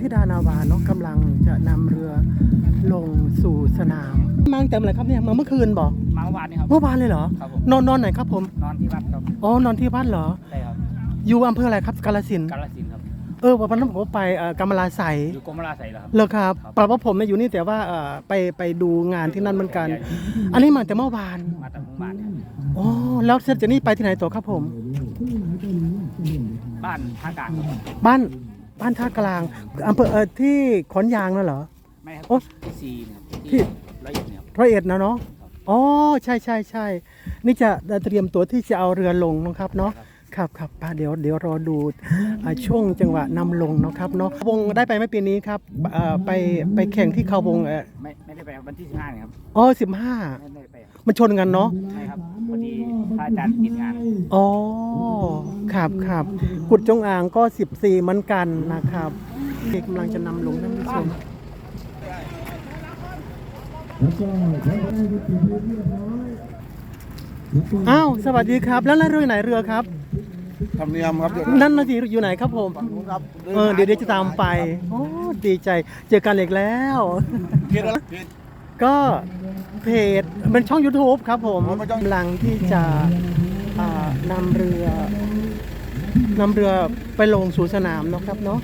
ที่ดานาวาเนาะกำลังจะนำเรือลงสู่สนามมาตั้งแต่เมื่อไหร่ครับเนี่ยมาเมื่อคืนบอกมาเมื่อวานนี่ครับ เมื่อวานเลยเหรอ ครับผม นอนนอนไหนครับผมนอนที่วัดครับ อ๋อนอนที่บ้านเหรอ ใช่ครับ อยู่อำเภออะไรครับกาลสินธุ์กาลสินธุ์ครับ เออวันนั้นผมก็ไปเอ่อกำมะลาใสอยู่กรมราชใส่เหรอครับเลยครับครับ ปราว่าผมเนี่ยอยู่นี่แต่ว่าเอ่อไปไปดูงานที่นั่นเหมือนกัน อันนี้มาแต่เมื่อวานมาจากหมู่บ้านเนี่ยอ๋อแล้วเสร็จจากนี้ไปที่ไหนต่อครับผม บ้านท่ากลางครับบ้าน บ้านท่ากลางอำเภอเอ่อที่ขอนยางนั่นเหรอ ไม่ครับโอ๊ยที่ซีนครับที่ ที่ร้อยเอ็ดเนี่ยครับ ร้อยเอ็ดนะเนาะอ๋อ ใช่ใช่ใช่ นี่จะเตรียมตัวที่จะเอาเรือลงนะครับเนาะ ครับ ครับป้าเดี๋ยวเดี๋ยวรอดูอ่าช่วงจังหวะนำลงเนาะครับเนาะวงได้ไปไหม่ปีนี้ครับเอ่อไปไปแข่งที่เขาวงเออไม่ไม่ได้ไปครับวันที่สิบห้าเนี่ยครับอ๋อสิบห้าไม่ได้ไปครับมันชนกันเนาะใช่ครับพอดีพระอาจารย์ติดงานอ๋อครับครับขุดจงอ่างก็14เหมือนกันนะครับกำลังจะนำลงท่านผู้ชมอ้าวสวัสดีครับ แล้วนั่นเรือไหนเรือครับ ธรรมเนียมครับเดี๋ยวนั่นนาทีอยู่ไหนครับผมครับเออเดี๋ยวเดี๋ยวจะตามไปโอ้ดีใจเจอกันอีกแล้ว เพจอะไรเพจ ก็เพจเป็นช่อง YouTube ครับผมอ๋อเป็นช่อง กำลังที่จะอ่านำเรือนำเรือไปลงสู่สนามเนาะครับเนาะ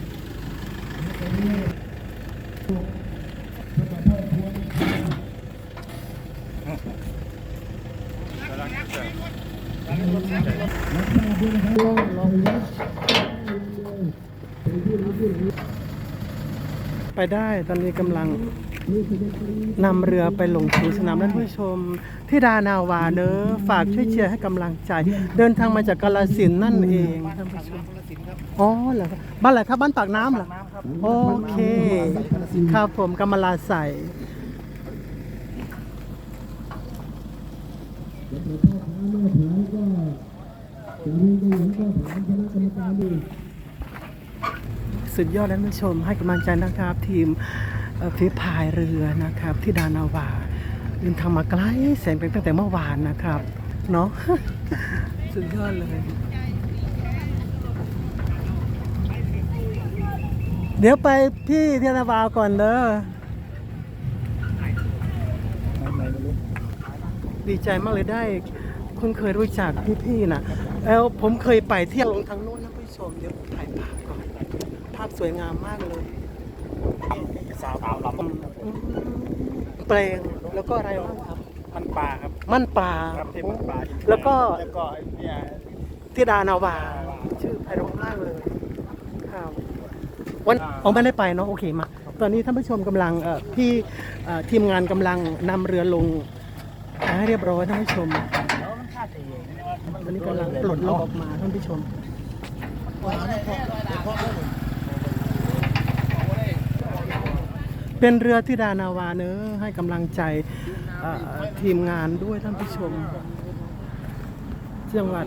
ไปได้ตอนนี้กำลังนำเรือไปลงสู่สนามท่านผู้ชมที่ดานาวาเนอะฝากช่วยเชียร์ให้กำลังใจ เดินทางมาจากกาลสินนั่นเองท่านผู้ชมอ๋อเหรอบ้านอะไรครับบ้านปากน้ำเหรอโอเคครับผมกำมลาใส สุดยอดท่านผู้ชมให้กำลังใจนะครับ ทีมเอ่อฝีพายเรือนะครับ ที่ดานาวาเดินทางมาไกลแสนเป็นตั้งแต่เมื่อวานนะครับ เนาะสุดยอดเลยเดี๋ยวไปพี่ที่ดานาวาก่อนเด้อดีใจมากเลยได้ คุณเคยรู้จักพี่ๆนะแล้วผมเคยไปเที่ยวลงทางโน้นนะผู้ชมเดี๋ยวผมถ่ายภาพก่อน ภาพสวยงามมากเลยสาวสาวลอืมแปลงแล้วก็อะไรบ้างครับำมันปลาครับ มั่นปลาครับที่มันปลาแล้วก็แล้วก็เนี่ยที่ดานาวาชื่อไพเราะมากเลยครับวันเอาไม่ได้ไปเนาะโอเคมาตอนนี้ท่านผู้ชมกำลังเอ่อพี่เอ่อทีมงานกำลังนำเรือลงให้เรียบร้อยท่านผู้ชม กำลังปลดล็อกออกมาท่านผู้ชมเป็นเรือที่ดานาวาเนอะให้กำลังใจเอ่อทีมงานด้วยท่านผู้ชมจังหวัด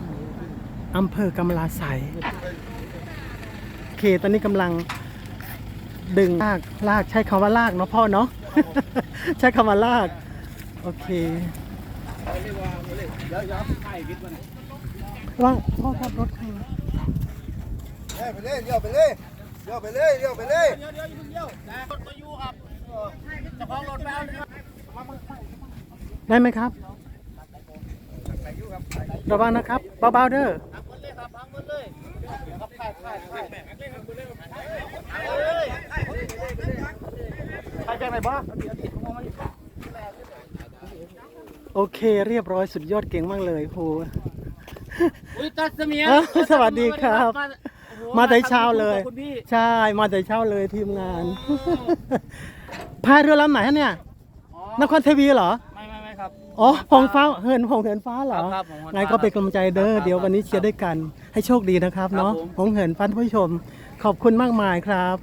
อำเภอกำมะลาไสยโอเคตอนนี้กำลังดึงลากลากใช้คำว่าลากเนาะพ่อเนาะใช้คำว่าลาก โอเค ว่างพ่อขับรถใครวะไปเลยเลี้ยวไปเลยเลี้ยวไปเลยเลี้ยวไปเลยได้ไหมครับระวังนะครับเบาๆเด้อใครแจ้งไหนบ้างโอเคเรียบร้อยสุดยอดเก่งมากเลยโห อุ้ยตัสเมียเอ้าสวัสดีครับมาแต่เช้าเลย ขอบคุณพี่ใช่ มาแต่เช้าเลยทีมงาน พายเรือลำไหนฮะเนี่ย อ๋อนครเทวีเหรอ ไม่ไม่ไม่ครับ อ๋อหงฟ้าเหินหงเหินฟ้าเหรอครับครับหงเหินฟ้าไงก็เป็นกำลังใจเด้อ ครับเดี๋ยววันนี้เชียร์ด้วยกัน ให้โชคดีนะครับครับเนาะผมหงเหินฟ้าท่านผู้ชม ขอบคุณมากมายครับ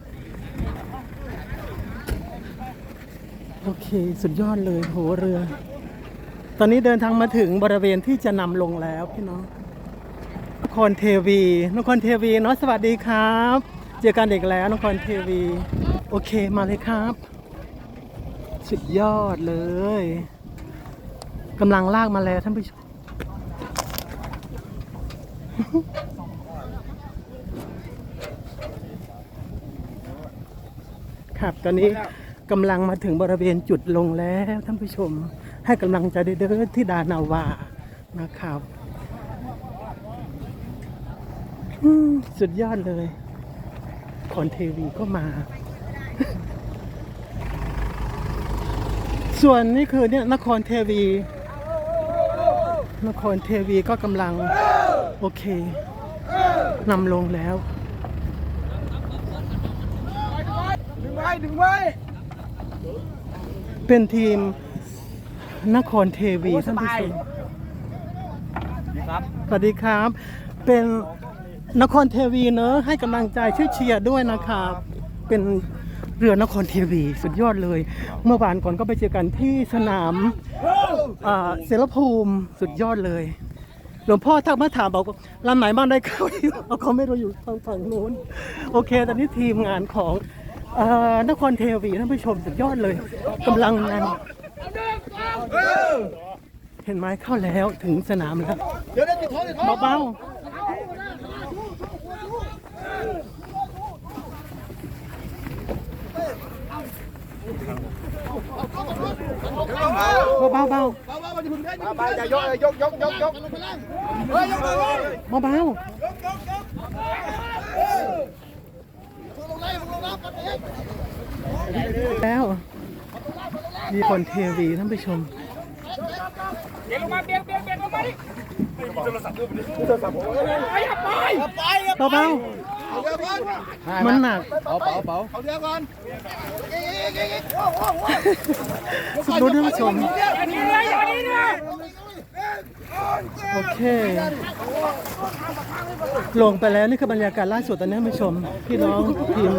โอเค สุดยอดเลยโหเรือ ตอนนี้เดินทางมาถึงบริเวณที่จะนำลงแล้วพี่น้องน ครเทวีนครเทวีเนาะสวัสดีครับ เจอกันเด็กแล้วนครเทวี โอเคมาเลยครับ สุดยอดเลยกำลังลากมาแล้วท่านผู้ชมครับตอนนี้กำลังมาถึงบริเวณจุดลงแล้วท่านผู้ชม ให้กำลังใจเด้อที่ดานาวานะครับอืม สุดยอดเลยคอนเทวีก็มา ส่วนนี่คือเนี่ยนครเทวี นครเทวีก็กำลัง โอเคนำลงแล้วดึงไว้ดึงไว้เป็นทีมนครเทวีท่านผู้ชมครับสวัสดีครับ เป็น นครเทวีเนอะให้กำลังใจช่วยเชียร์ด้วยนะครับเป็นเรือนครเทวีสุดยอดเลย เมื่อวานก่อนก็ไปเจอกันที่สนามเสรภูมิสุดยอดเลย หลวงพ่อทักมาถามบอกลำไหนบ้างได้เข้าอยู่เอาเขาไม่รู้อยู่ทางฝั่งนู้น โอเค ตอนนี้ทีมงานของนครเทวีท่านผู้ชมสุดยอดเลยกำลังงานเห็นไหมเข้าแล้วถึงสนามแล้วเดี๋ยวเดี๋ยวติดท้องติดท้องเบาๆ เบาเบาเบาๆมันจะพึ่งได้ไปอย่ายกเลยยกยกยกยกเฮ้ยยกเลยเบาลงไล่ลงไล่กันเองๆแล้วมีคนเทวีท่านผู้ชมเบียงลงมาเบียงเบียงเบียงลงมาดิไปครับไปเบา มันหนักเอาเป๋าเป๋าเอาเดี๋ยวก่อนอีกอีกอีกโอ้โหสุดรู้ท่านผู้ชมอันนี้เลยอันนี้เลยโอเค ลงไปแล้วนี่คือบรรยากาศล่าสุดตอนนี้ท่านผู้ชม พี่น้องทีม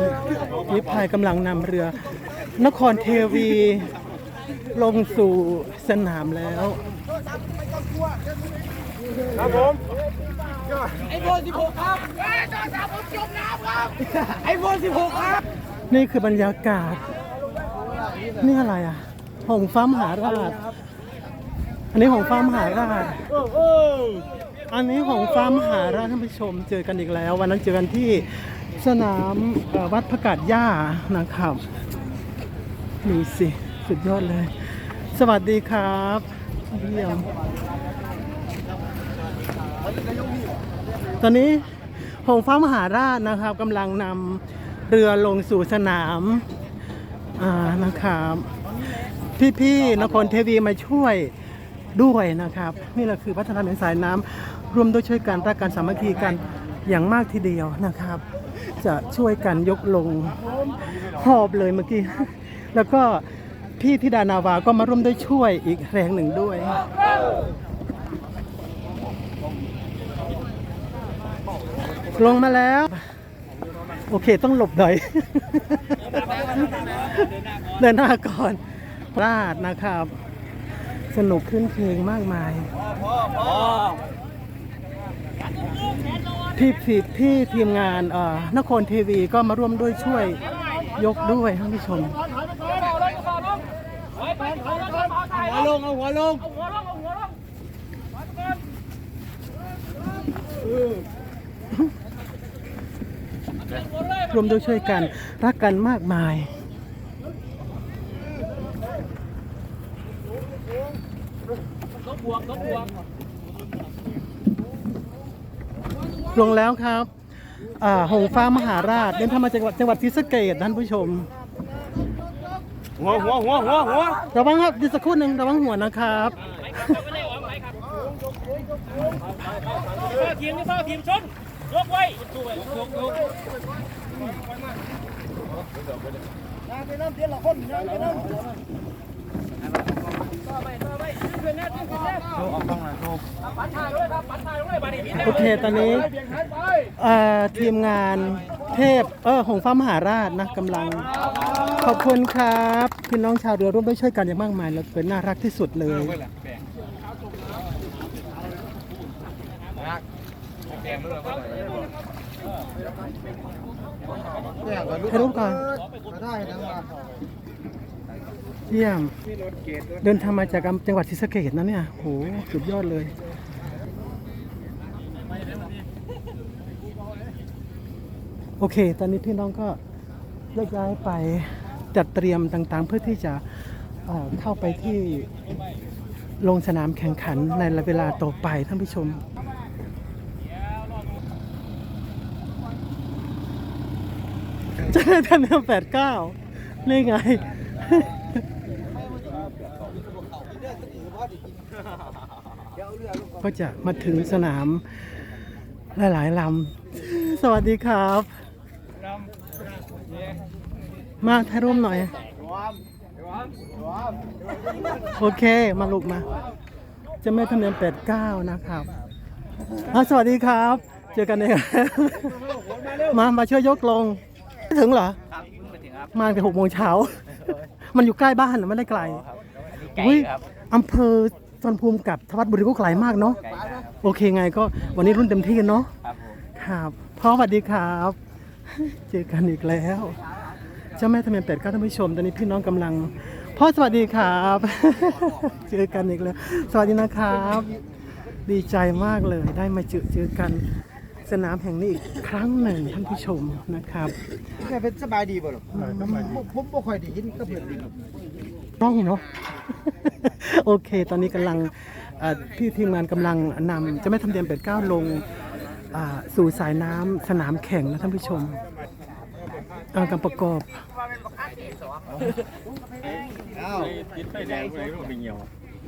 วิพายกำลังนำเรือ นครเทวี ลงสู่สนามแล้ว ครับผมไอ้โบนสิบหกครับไอ้จอสามผมจมน้ำครับไอ้โบนสิบหกครับ นี่คือบรรยากาศ นี่อะไรอะ หงฟ้ามหาราช อันนี้หงฟ้ามหาราชอันนี้หงฟ้ามหาราชท่านผู้ชมเจอกันอีกแล้ว วันนั้นเจอกันที่สนามเอ่อวัดพระกาศย่านะครับนี่สิ สุดยอดเลย สวัสดีครับเยี่ยม ตอนนี้หงฟ้ามหาราชนะครับกำลังนำเรือลงสู่สนามอ่านะครับพี่ๆนครเทวีมาช่วยด้วยนะครับ นี่แหละคือพัฒนาเป็นสายน้ำร่วมด้วยช่วยกันรักกันสามัคคีกันอย่างมากทีเดียวนะครับ จะช่วยกันยกลงหอบเลยเมื่อกี้ แล้วก็พี่ธิดานาวาก็มาร่วมด้วยช่วยอีกแรงหนึ่งด้วย ลงมาแล้ว โอเคต้องหลบหน่อย เดินหน้าก่อนพลาดนะครับ สนุกขึ้นเพลงมากมายพี่พี่พี่ทีมงานเอ่อนครทีวีก็มาร่วมด้วยช่วยยกด้วยท่านผู้ชมหัวลงเอาหัวลง รวมด้วยช่วยกันรักกันมากมายลงแล้วครับอ่าหงฟ้ามหาราชเดินทางมาจากจังหวัดจังหวัดศรีสะเกษท่านผู้ชม หัวหัวหัวหัวหัวระวังครับดีสักครู่หนึ่งระวังหัวนะครับทีมนี่เฝ้าทีมชน ยกไว้ยกยกไปน้ำเตี้ยละคนน้ำปัดถ่ายด้วยครับปัดถ่ายด้วยบัดนี้โอเคตอนนี้เอ่อทีมงานเทพเออหงฟ้ามหาราชนะกำลัง ขอบคุณครับพี่น้องชาวเรือร่วมด้วยช่วยกันอย่างมากมายแล้วเป็นน่ารักที่สุดเลย ถ่ายรูปก่อนได้นะมาเยี่ยม เดินทางมาจากจังหวัดศรีสะเกษนะเนี่ยโหสุดยอดเลยโอเค ตอนนี้พี่น้องก็แยกย้ายไปจัดเตรียมต่างๆ เพื่อที่จะเอ่อเข้าไปที่ลงสนามแข่งขันในเวลาต่อไปท่านผู้ชม จะได้ทันเดือนแปดเก้านี่ไงก็จะมาถึงสนามหลายๆลำ สวัสดีครับ มาถ่ายรูปหน่อย โอเค มาลูกมา จะไม่ทำเนียมแปดเก้านะครับสวัสดีครับ เจอกันเองมา มาช่วยยกลง ถึงเหรอครับเพิ่งไปถึงครับมาไปหกโมงเช้า มันอยู่ใกล้บ้านนะไม่ได้ไกลไก่อุ๊ยครับอำเภอสวนภูมิกับทวัดบุรีก็ไกลมากเนาะไก่ครับโอเคไงก็วันนี้รุ่นเต็มที่เนาะครับผม ครับพ่อสวัสดีครับ เจอกันอีกแล้ว เจ้าแม่ทะเบียนเป็ดก็ท่านผู้ชม ตอนนี้พี่น้องกำลัง พ่อสวัสดีครับ เจอกันอีกแล้ว สวัสดีนะครับ ดีใจมากเลยได้มาเจอเจอกัน สนามแห่งนี้อีกครั้งหนึ่งท่านผู้ชมนะครับแค่เป็นสบายดีบ่หรอผมบ่ค่อยได้ยินก็เพิ่นดีต้องเนาะ โอเค ตอนนี้กำลังเอ่อพี่ทีมงานกำลังนำเจะไม่ทำเดียมเป็ดเก้าลงอ่าสู่สายน้ำสนามแข่งนะท่านผู้ชมเอาการประกอบอ้าว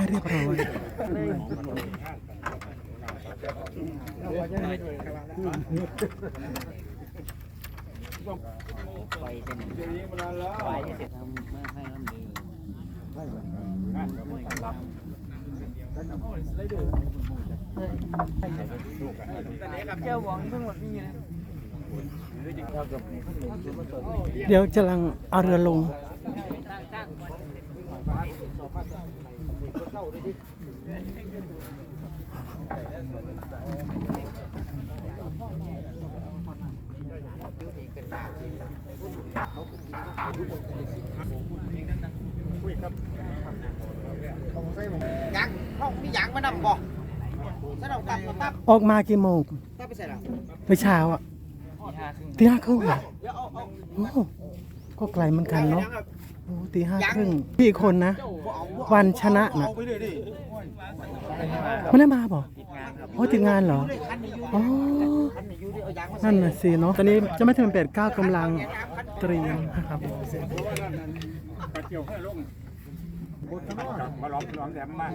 ให้เรียบร้อยไปเป็นไปจะเสร็จทำไม่ให้ลำดีเจ้าหวังทั้งหมดนี่นะเดี๋ยวจะลังเอาเรือลง ยังห้องมีหยังมานำบ่ถ้าเราตับก็ตับออกมากี่โมงตับไปใส่หลังเมื่อเช้าอะที่ห้าครึ่งตีห้าครึ่งเหรอโอ้ก็ไกลเหมือนกันเนาะ ตีห้าครึ่งพี่อีกคนนะบ่เอาบ่เอาวันชนะนะเอาไปเลยดิไม่ได้มาบอกติดงานครับโอ้ติดงานเหรอคันนี้อยู่อ๋อคันนี้อยู่ดิเอายางมาใส่นั่นน่ะสิเนาะตอนนี้เจะไม่ถึงเป็ดเก้ากำลังเตรียมนะครับมาล้อมล้อมแหลมมาก